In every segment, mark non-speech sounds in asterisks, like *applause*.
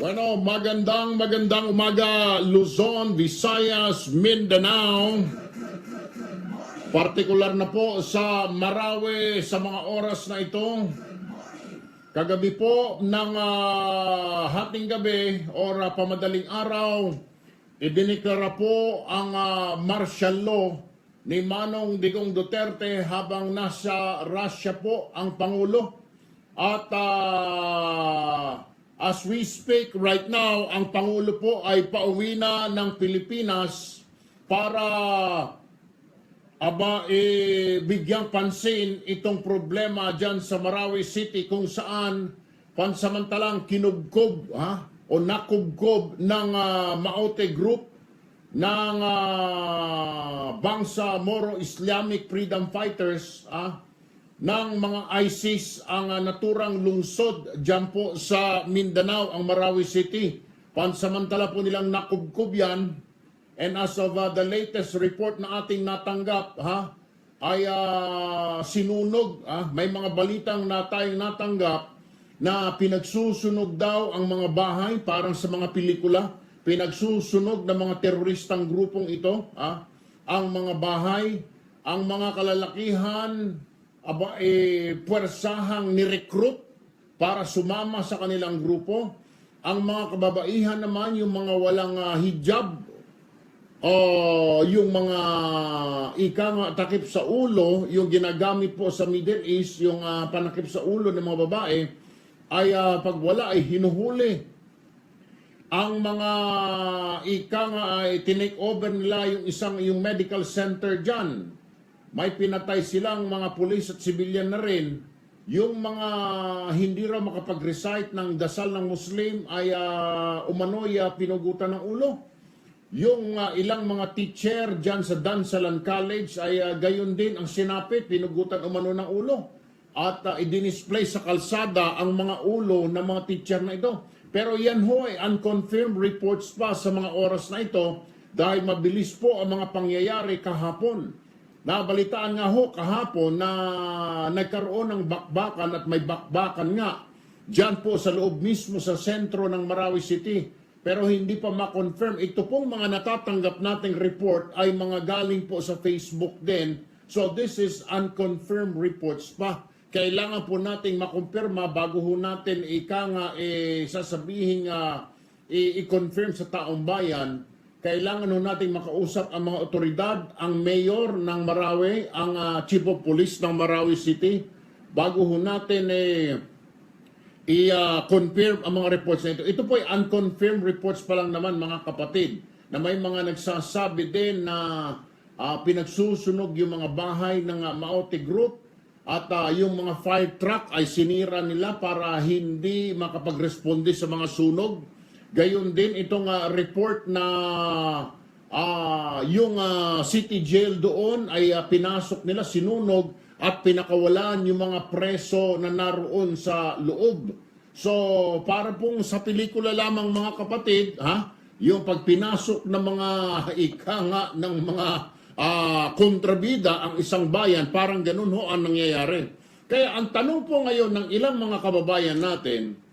Bueno, magandang magandang umaga Luzon, Visayas, Mindanao. Partikular na po sa Marawi sa mga oras na ito. Kagabi po ng ah, hating gabi or ah, pamadaling araw, idiniklara po ang ah, martial law ni Manong Digong Duterte habang nasa Russia po ang Pangulo. At ah, as we speak right now, ang Pangulo po ay pauwi na ng Pilipinas para aba eh, bigyang pansin itong problema dyan sa Marawi City kung saan pansamantalang kinubkob ha, o nakubkob ng ah, Maote Group ng ah, Bangsa Moro Islamic Freedom Fighters ah, ng mga ISIS ang ah, naturang lungsod dyan po sa Mindanao, ang Marawi City. Pansamantala po nilang nakubkob yan And as of uh, the latest report na ating natanggap, ha, ay uh, sinunog, ha, may mga balitang na tayong natanggap na pinagsusunog daw ang mga bahay parang sa mga pelikula, pinagsusunog ng mga teroristang grupong ito, ha, ang mga bahay, ang mga kalalakihan, aba, eh, puwersahang nirecruit para sumama sa kanilang grupo. Ang mga kababaihan naman, yung mga walang ah, hijab, o yung mga ika nga takip sa ulo, yung ginagamit po sa Middle East, yung ah, panakip sa ulo ng mga babae, ay ah, pag wala ay hinuhuli. Ang mga ika nga ay tinake over nila yung isang yung medical center dyan. May pinatay silang mga pulis at sibilyan na rin. Yung mga hindi raw makapag-recite ng dasal ng Muslim ay uh, umano'y ah, pinugutan ng ulo. Yung ah, ilang mga teacher dyan sa Dansalan College ay ah, gayon din ang sinapit, pinugutan umano ng ulo. At uh, i-display sa kalsada ang mga ulo ng mga teacher na ito. Pero yan ho ay unconfirmed reports pa sa mga oras na ito dahil mabilis po ang mga pangyayari kahapon. Nabalitaan nga ho kahapon na nagkaroon ng bakbakan at may bakbakan nga dyan po sa loob mismo sa sentro ng Marawi City pero hindi pa ma-confirm. Ito pong mga natatanggap nating report ay mga galing po sa Facebook din. So this is unconfirmed reports pa. Kailangan po nating makumpirma bago ho natin ika nga eh, sasabihin i- i-confirm sa taong bayan. Kailangan ho nating makausap ang mga otoridad, ang mayor ng Marawi, ang ah, chief of police ng Marawi City, bago ho natin eh, i-confirm ang mga reports na ito. Ito po ay unconfirmed reports pa lang naman mga kapatid na may mga nagsasabi din na ah, pinagsusunog yung mga bahay ng uh, Maote Group at ah, yung mga fire truck ay sinira nila para hindi makapag-responde sa mga sunog. Gayon din itong ah, report na ah, yung ah, city jail doon ay ah, pinasok nila, sinunog at pinakawalan yung mga preso na naroon sa loob. So, para pong sa pelikula lamang mga kapatid, ha? Yung pagpinasok ng mga *laughs* ika nga ng mga ah, kontrabida ang isang bayan, parang ganun ho ang nangyayari. Kaya ang tanong po ngayon ng ilang mga kababayan natin,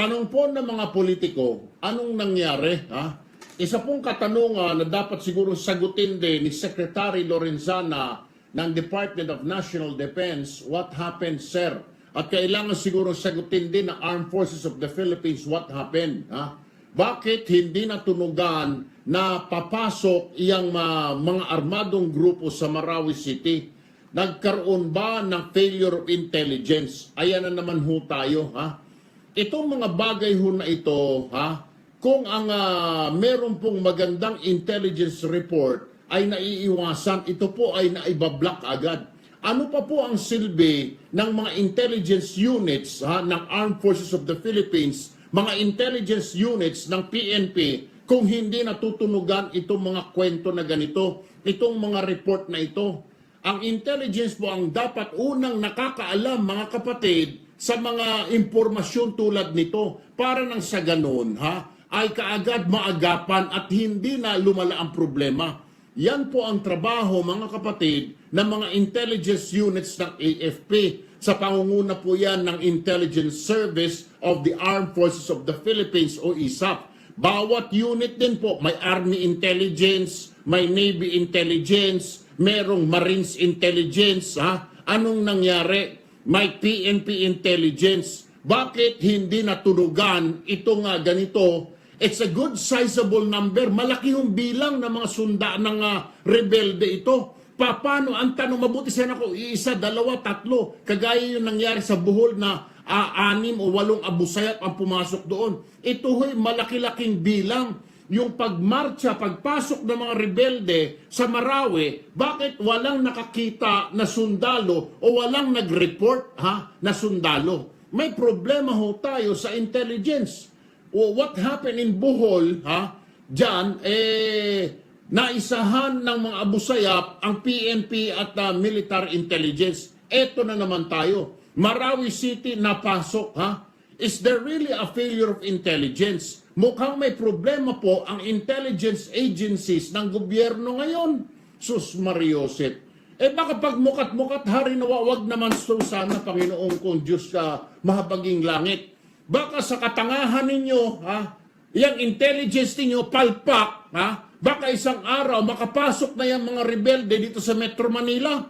tanong po ng mga politiko, anong nangyari? Ha? Isa pong katanungan na dapat siguro sagutin din ni Secretary Lorenzana ng Department of National Defense, what happened, sir? At kailangan siguro sagutin din ng Armed Forces of the Philippines, what happened? Ha? Bakit hindi natunugan na papasok iyang mga armadong grupo sa Marawi City? Nagkaroon ba ng failure of intelligence? Ayan na naman ho tayo. Ha? Itong mga bagay ho na ito, ha? kung ang ah, meron pong magandang intelligence report ay naiiwasan, ito po ay naibablock agad. Ano pa po ang silbi ng mga intelligence units ha, ng Armed Forces of the Philippines, mga intelligence units ng PNP, kung hindi natutunugan itong mga kwento na ganito, itong mga report na ito? Ang intelligence po ang dapat unang nakakaalam, mga kapatid, sa mga impormasyon tulad nito para nang sa ganun, ha, ay kaagad maagapan at hindi na lumala ang problema. Yan po ang trabaho, mga kapatid, ng mga intelligence units ng AFP. Sa pangunguna po yan ng Intelligence Service of the Armed Forces of the Philippines o ISAF. Bawat unit din po, may Army Intelligence, may Navy Intelligence, merong Marines Intelligence, ha? Anong nangyari? May PNP Intelligence. Bakit hindi naturugan ito nga ganito? It's a good sizable number. Malaki yung bilang ng mga sunda ng ah, rebelde ito. Paano? Ang tanong, mabuti sana ako, iisa, dalawa, tatlo. Kagaya yung nangyari sa Bohol na ah, anim o walong abusayat ang pumasok doon. Ito ho'y malaki-laking bilang. Yung pagmarcha, pagpasok ng mga rebelde sa Marawi, bakit walang nakakita na sundalo o walang nag-report ha, na sundalo? May problema ho tayo sa intelligence. O what happened in Bohol, ha, dyan, eh, naisahan ng mga abusayap ang PNP at uh, military intelligence. Eto na naman tayo. Marawi City napasok, ha? Is there really a failure of intelligence? Mukhang may problema po ang intelligence agencies ng gobyerno ngayon. Sus Mariosep. Eh baka pag mukat-mukat hari nawa, wag naman so sana Panginoon kong Diyos ka mahabaging langit. Baka sa katangahan ninyo, ha, yung intelligence ninyo, palpak, ha, baka isang araw makapasok na yung mga rebelde dito sa Metro Manila.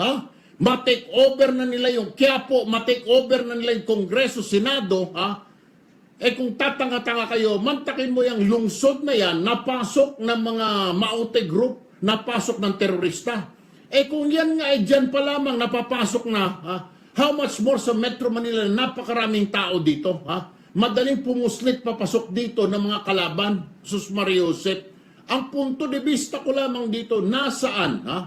Ha? Ma-take over na nila yung Quiapo, ma-take over na nila yung Kongreso, Senado, ha? Eh kung tatanga-tanga kayo, mantakin mo yung lungsod na yan, napasok ng mga Maute Group, napasok ng terorista. Eh kung yan nga, eh dyan pa lamang napapasok na, ha? How much more sa Metro Manila, napakaraming tao dito, ha? Madaling pumuslit papasok dito ng mga kalaban, Sus Mariosep. Ang punto de vista ko lamang dito, nasaan, ha?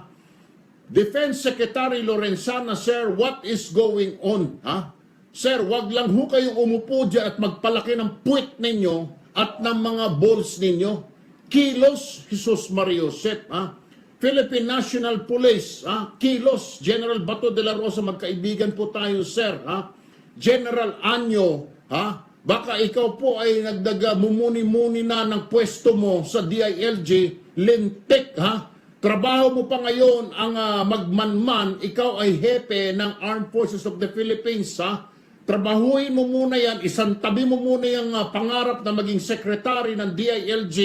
Defense Secretary Lorenzana, sir, what is going on? Ha? Sir, wag lang ho kayong umupo dyan at magpalaki ng puwit ninyo at ng mga balls ninyo. Kilos, Jesus Mariosep, ha? Philippine National Police, ha? Kilos, General Bato de la Rosa, magkaibigan po tayo, sir, ha? General Anyo, ha? Baka ikaw po ay nagdaga mumuni-muni na ng pwesto mo sa DILG, lintik, ha? Trabaho mo pa ngayon ang ah, magmanman, ikaw ay hepe ng Armed Forces of the Philippines, ha? Trabahuin mo muna yan, isang tabi mo muna yung ah, pangarap na maging secretary ng DILG,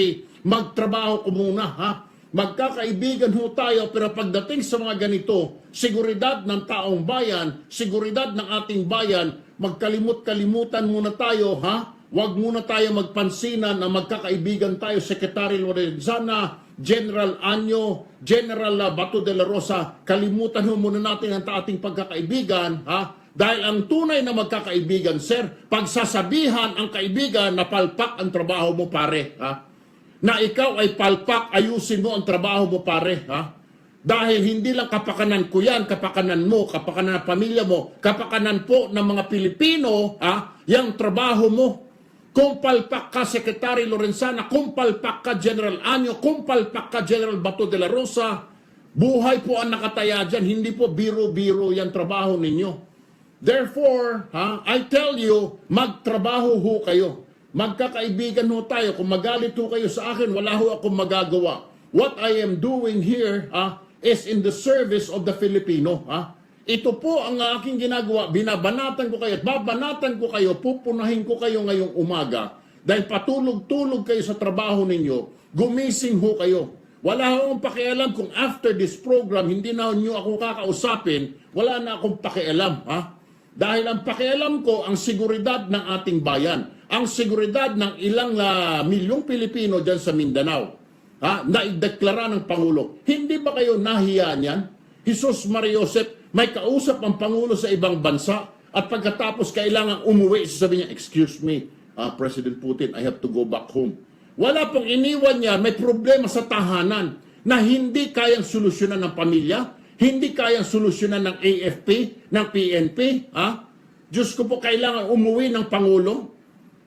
magtrabaho ko muna, ha? Magkakaibigan ho tayo, pero pagdating sa mga ganito, seguridad ng taong bayan, seguridad ng ating bayan, magkalimut-kalimutan muna tayo, ha? Huwag muna tayo magpansinan na magkakaibigan tayo, Secretary Lorenzana, General Anyo, General ah, Bato de la Rosa, kalimutan ho muna natin ang ating pagkakaibigan, ha? Dahil ang tunay na magkakaibigan, sir, pagsasabihan ang kaibigan na palpak ang trabaho mo, pare, ha? Na ikaw ay palpak, ayusin mo ang trabaho mo, pare, ha? Dahil hindi lang kapakanan ko yan, kapakanan mo, kapakanan ng pamilya mo, kapakanan po ng mga Pilipino, ha? Yang trabaho mo. Kung palpak ka, Secretary Lorenzana, kung palpak ka, General Anyo, kung palpak ka, General Bato de la Rosa, buhay po ang nakataya dyan. Hindi po biro-biro yan trabaho ninyo. Therefore, ha, I tell you, magtrabaho ho kayo. Magkakaibigan ho tayo. Kung magalit ho kayo sa akin, wala ho akong magagawa. What I am doing here ha, is in the service of the Filipino. Ha? Ito po ang aking ginagawa. Binabanatan ko kayo at babanatan ko kayo, pupunahin ko kayo ngayong umaga. Dahil patulog-tulog kayo sa trabaho ninyo, gumising ho kayo. Wala akong pakialam kung after this program, hindi na nyo ako kakausapin, wala na akong pakialam. Ha? Dahil ang pakialam ko ang seguridad ng ating bayan, ang seguridad ng ilang uh, milyong Pilipino dyan sa Mindanao. Ha? Naideklara ng Pangulo. Hindi ba kayo nahiya niyan? Jesus Mariosep, may kausap ang Pangulo sa ibang bansa at pagkatapos kailangan umuwi, sasabihin niya, excuse me, uh, President Putin, I have to go back home. Wala pong iniwan niya, may problema sa tahanan na hindi kayang solusyonan ng pamilya, hindi kayang solusyonan ng AFP, ng PNP, ha? Diyos ko po, kailangan umuwi ng Pangulo.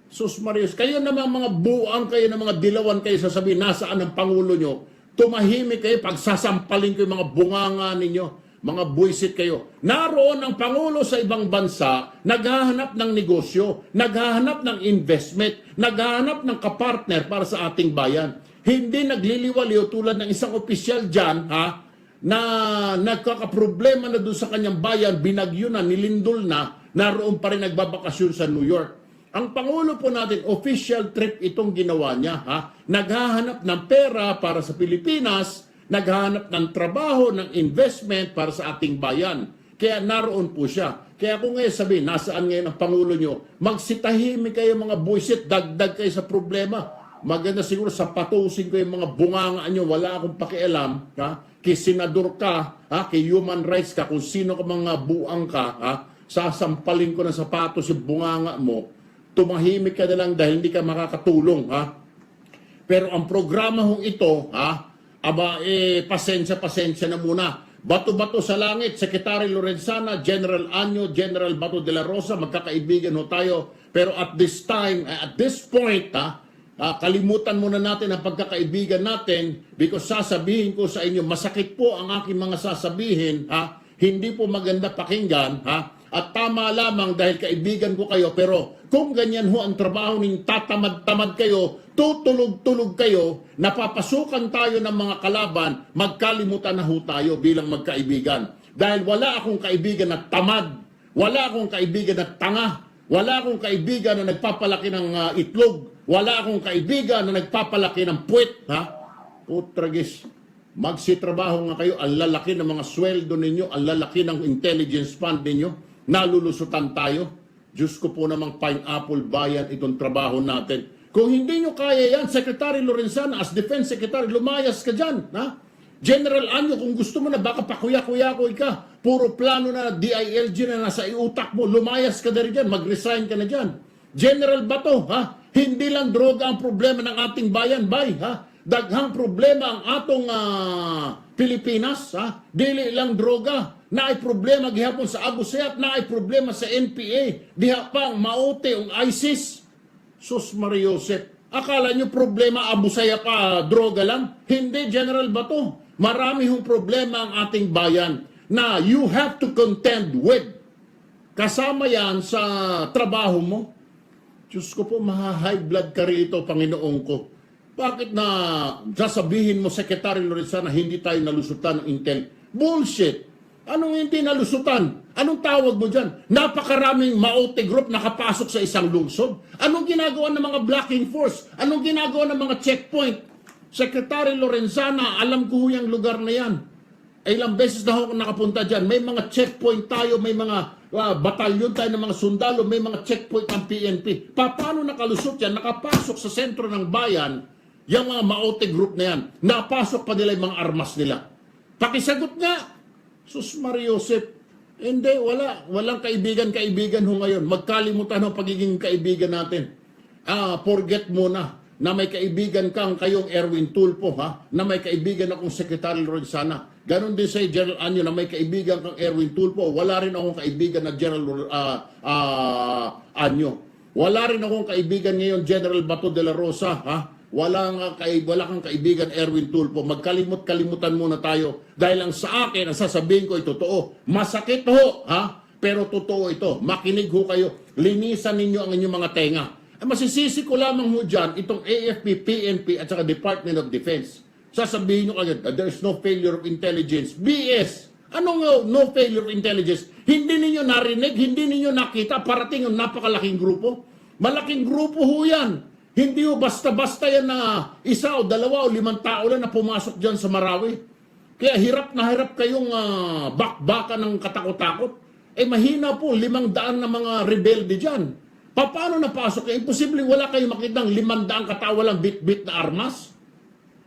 Sus Marius, kayo naman mga buang kayo ng mga dilawan kayo sasabihin, nasaan ang Pangulo nyo? Tumahimik kayo, pagsasampalin ko yung mga bunganga ninyo, mga buisit kayo. Naroon ang Pangulo sa ibang bansa, naghahanap ng negosyo, naghahanap ng investment, naghahanap ng kapartner para sa ating bayan. Hindi nagliliwaliw tulad ng isang opisyal dyan, ha? Na nagkakaproblema na doon sa kanyang bayan, binagyo na, nilindol na, naroon pa rin nagbabakasyon sa New York. Ang Pangulo po natin, official trip itong ginawa niya. Ha? Naghahanap ng pera para sa Pilipinas, naghahanap ng trabaho, ng investment para sa ating bayan. Kaya naroon po siya. Kaya kung ngayon sabihin, nasaan ngayon ang Pangulo nyo, magsitahimik kayo mga buisit, dagdag kayo sa problema. Maganda siguro sa patusin ko yung mga bunganga nyo, wala akong pakialam, ha? Kay senador ka, ha? kay human rights ka, kung sino ka mga buang ka, ha? sasampalin ko ng sapatos yung bunganga mo, tumahimik ka na lang dahil hindi ka makakatulong. Ha? Pero ang programa hong ito, ha, aba, eh, pasensya, pasensya na muna. Bato-bato sa langit, Secretary Lorenzana, General Anyo, General Bato de la Rosa, magkakaibigan ho tayo. Pero at this time, eh, at this point, ha, ah, kalimutan muna natin ang pagkakaibigan natin because sasabihin ko sa inyo, masakit po ang aking mga sasabihin, ha, hindi po maganda pakinggan, ha, at tama lamang dahil kaibigan ko kayo, pero kung ganyan ho ang trabaho ning tatamad-tamad kayo, tutulog-tulog kayo, napapasukan tayo ng mga kalaban, magkalimutan na ho tayo bilang magkaibigan. Dahil wala akong kaibigan na tamad, wala akong kaibigan na tanga, wala akong kaibigan na nagpapalaki ng ah, itlog, wala akong kaibigan na nagpapalaki ng puwet, ha? Putragis, magsitrabaho nga kayo, ang lalaki ng mga sweldo ninyo, ang lalaki ng intelligence fund ninyo, nalulusutan tayo. Diyos ko po namang pineapple bayan itong trabaho natin. Kung hindi nyo kaya yan, Secretary Lorenzana, as Defense Secretary, lumayas ka dyan. Ha? General Anyo, kung gusto mo na baka pakuya-kuya-kuy ka, puro plano na DILG na nasa iutak mo, lumayas ka na rin dyan, mag-resign ka na dyan. General Bato, ha? Hindi lang droga ang problema ng ating bayan, bay, ha? Daghang problema ang atong ah, Pilipinas, ha? Dili lang droga. Naay problema gihapon sa Abu Sayyaf, naay problema sa NPA. Diha pa ang maote ang ISIS. Sus Mariosep. Akala nyo problema Abu Sayyaf pa droga lang? Hindi, General Bato. Marami hong problema ang ating bayan na you have to contend with. Kasama yan sa trabaho mo. Diyos ko po, maha-high blood ka rito, Panginoon ko. Bakit na sasabihin mo, Secretary Lorenzana, hindi tayo nalusutan ng intel? Bullshit! Anong hindi nalusutan? Anong tawag mo dyan? Napakaraming maote group nakapasok sa isang lungsod. Anong ginagawa ng mga blocking force? Anong ginagawa ng mga checkpoint? Secretary Lorenzana, alam ko yung lugar na yan. Ilang beses na ako nakapunta dyan. May mga checkpoint tayo, may mga ah, batalyon tayo ng mga sundalo, may mga checkpoint ng PNP. Pa, paano nakalusot yan? Nakapasok sa sentro ng bayan, yung mga maote group na yan. Napasok pa nila yung mga armas nila. Pakisagot nga. Sus Mariosep. Hindi, wala. Walang kaibigan-kaibigan ho ngayon. Magkalimutan ho pagiging kaibigan natin. Ah, forget mo na may kaibigan kang kayong Erwin Tulpo, ha? Na may kaibigan akong Secretary Lorenzana. Ganon din sa General Anyo na may kaibigan kang Erwin Tulpo. Wala rin akong kaibigan na General ah, ah, Anyo. Wala rin akong kaibigan ngayon General Bato de la Rosa, ha? Wala, nga kay, wala kang kaibigan Erwin Tulpo. Magkalimot-kalimutan muna tayo. Dahil ang sa akin, ang sasabihin ko ay totoo. Masakit ho, ha? Pero totoo ito. Makinig ho kayo. Linisan ninyo ang inyong mga tenga. Ang masisisi ko lamang ho dyan, itong AFP, PNP, at saka Department of Defense. Sasabihin nyo agad, there's no failure of intelligence. BS! Anong no failure of intelligence? Hindi ninyo narinig, hindi ninyo nakita, parating yung napakalaking grupo. Malaking grupo ho yan. Hindi ho basta-basta yan na isa o dalawa o limang tao lang na pumasok dyan sa Marawi. Kaya hirap na hirap kayong uh, bakbaka ng katakot-takot. Eh mahina po, limang daan na mga rebelde dyan. Pa- Paano napasok? Eh, imposibleng wala kayong makitang limang daang katawa lang bit-bit na armas.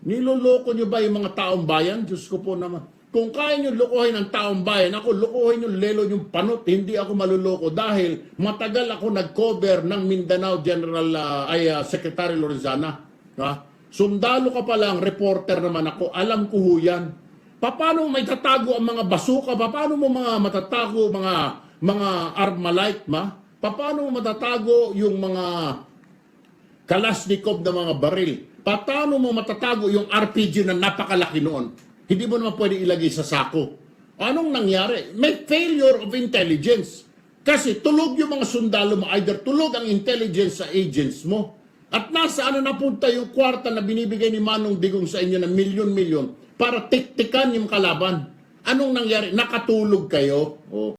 Niloloko nyo ba yung mga taong bayan? Diyos ko po naman. Kung kaya nyo lukuhin ang taong bayan, ako lukuhin nyo lelo yung panot, hindi ako maluloko dahil matagal ako nag-cover ng Mindanao General ah, ay ah, Secretary Lorenzana. Ha? Sundalo ka pa lang, reporter naman ako, alam ko ho yan. Paano may tatago ang mga basuka? Paano mo mga matatago mga mga armalite ma? Paano mo matatago yung mga Kalashnikov na mga baril. Paano mo matatago yung RPG na napakalaki noon? Hindi mo naman pwede ilagay sa sako. Anong nangyari? May failure of intelligence. Kasi tulog yung mga sundalo mo, either tulog ang intelligence sa agents mo, at nasa ano napunta yung kwarta na binibigay ni Manong Digong sa inyo na milyon-milyon, para tiktikan yung kalaban. Anong nangyari? Nakatulog kayo? O